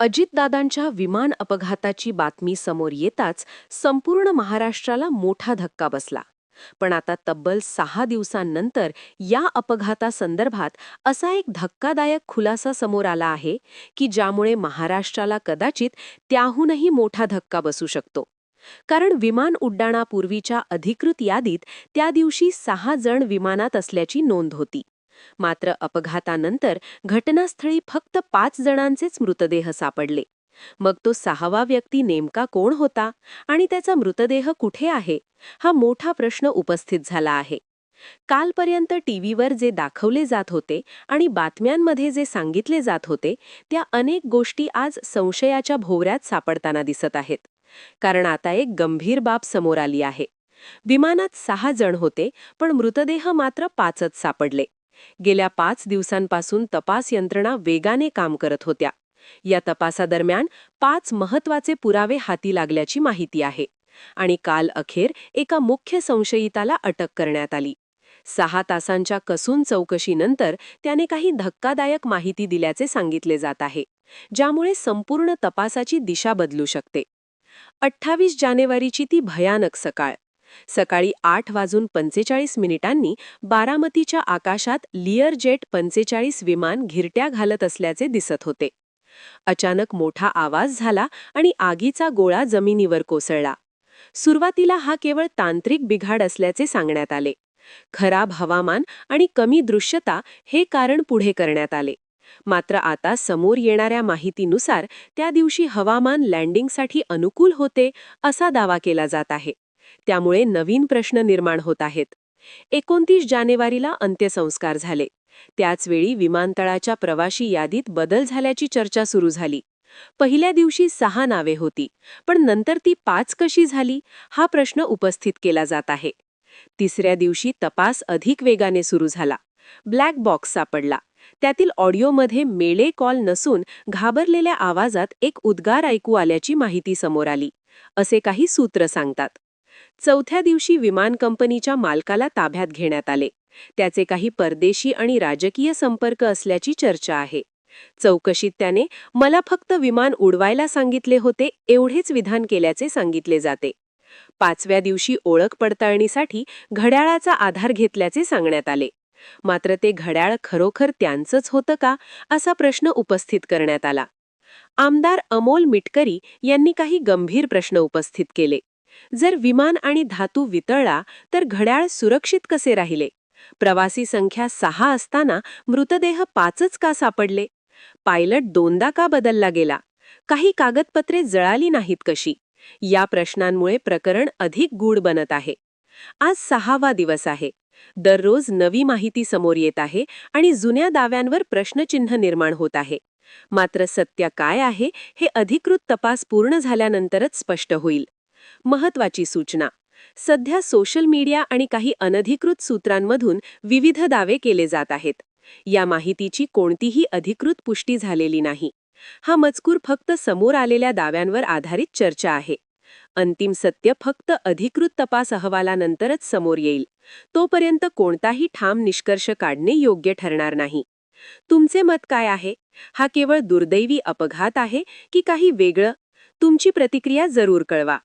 अजितदादांच्या विमान अपघाताची बातमी समोर येताच संपूर्ण महाराष्ट्राला मोठा धक्का बसला. पण आता तब्बल सहा दिवसांनंतर या अपघातासंदर्भात असा एक धक्कादायक खुलासा समोर आला आहे की ज्यामुळे महाराष्ट्राला कदाचित त्याहूनही मोठा धक्का बसू शकतो. कारण विमान उड्डाणापूर्वीच्या अधिकृत यादीत त्या दिवशी सहा जण विमानात असल्याची नोंद होती. मात्र अपघातानंतर घटनास्थळी फक्त पाच जणांचेच मृतदेह सापडले. मग तो सहावा व्यक्ती नेमका कोण होता आणि त्याचा मृतदेह कुठे आहे हा मोठा प्रश्न उपस्थित झाला आहे. कालपर्यंत टीव्हीवर जे दाखवले जात होते आणि बातम्यांमध्ये जे सांगितले जात होते त्या अनेक गोष्टी आज संशयाच्या भोवऱ्यात सापडताना दिसत आहेत. कारण आता एक गंभीर बाब समोर आली आहे. विमानात सहा जण होते पण मृतदेह मात्र पाचच सापडले. गेल्या पाच दिवसांपासून तपास यंत्रणा वेगाने काम करत होत्या. या तपासादरम्यान पाच महत्त्वाचे पुरावे हाती लागल्याची माहिती आहे आणि काल अखेर एका मुख्य संशयिताला अटक करण्यात आली. सहा तासांच्या कसून चौकशीनंतर त्याने काही धक्कादायक माहिती दिल्याचे सांगितले जात आहे ज्यामुळे संपूर्ण तपासाची दिशा बदलू शकते. अठ्ठावीस जानेवारीची ती भयानक सकाळ. सकाळी आठ वाजून पंचेचाळीस मिनिटांनी बारामतीच्या आकाशात लिअर जेट पंचेचाळीस विमान घिरट्या घालत असल्याचे दिसत होते. अचानक मोठा आवाज झाला आणि आगीचा गोळा जमिनीवर कोसळला. सुरुवातीला हा केवळ तांत्रिक बिघाड असल्याचे सांगण्यात आले. खराब हवामान आणि कमी दृश्यता हे कारण पुढे करण्यात आले. मात्र आता समोर येणाऱ्या माहितीनुसार त्या दिवशी हवामान लँडिंगसाठी अनुकूल होते असा दावा केला जात आहे. त्यामुळे नवीन प्रश्न निर्माण होत आहेत. एकोणतीस जानेवारीला अंत्यसंस्कार झाले. त्याचवेळी विमानतळाच्या प्रवाशी यादीत बदल झाल्याची चर्चा सुरू झाली. पहिल्या दिवशी सहा नावे होती पण नंतर ती पाच कशी झाली हा प्रश्न उपस्थित केला जात आहे. तिसऱ्या दिवशी तपास अधिक वेगाने सुरू झाला. ब्लॅक बॉक्स सापडला. त्यातील ऑडिओमध्ये मेळे कॉल नसून घाबरलेल्या आवाजात एक उद्गार ऐकू आल्याची माहिती समोर आली. असे काही सूत्र सांगतात. चौथ्या दिवशी विमान कंपनीच्या मालकाला ताब्यात घेण्यात आले. त्याचे काही परदेशी आणि राजकीय संपर्क असल्याची चर्चा आहे. चौकशीत त्याने मला फक्त विमान उडवायला सांगितले होते एवढेच विधान केल्याचे सांगितले जाते. पाचव्या दिवशी ओळख पडताळणीसाठी घड्याळाचा आधार घेतल्याचे सांगण्यात आले. मात्र ते घड्याळ खरोखर त्यांचंच होतं का असा प्रश्न उपस्थित करण्यात आला. आमदार अमोल मिटकरी यांनी काही गंभीर प्रश्न उपस्थित केले. जर विमान आणि धातू वितळला तर घड्याळ सुरक्षित कसे राहिले? प्रवासी संख्या सहा असताना मृतदेह पाचच का सापडले? पायलट दोनदा का बदलला गेला? काही कागदपत्रे जळाली नाहीत कशी? या प्रश्नांमुळे प्रकरण अधिक गूढ बनत आहे. आज सहावा दिवस आहे. दररोज नवी माहिती समोर येत आहे आणि जुन्या दाव्यांवर प्रश्नचिन्ह निर्माण होत आहे. मात्र सत्य काय आहे हे अधिकृत तपास पूर्ण झाल्यानंतरच स्पष्ट होईल. महत्वाची सूचना. सध्या सोशल मीडिया आणि काही अनधिकृत सूत्रांमधून विविध दावे केले जात आहेत. या माहितीची कोणतीही अधिकृत पुष्टी झालेली नाही. हा मजकूर फक्त समोर आलेल्या दाव्यांवर आधारित चर्चा आहे. अंतिम सत्य फक्त अधिकृत तपास अहवालानंतरच समोर येईल. तोपर्यंत कोणताही ठाम निष्कर्ष काढणे योग्य ठरणार नाही. तुमचे मत काय आहे? हा केवळ दुर्दैवी अपघात आहे की काही वेगळं? तुमची प्रतिक्रिया जरूर कळवा.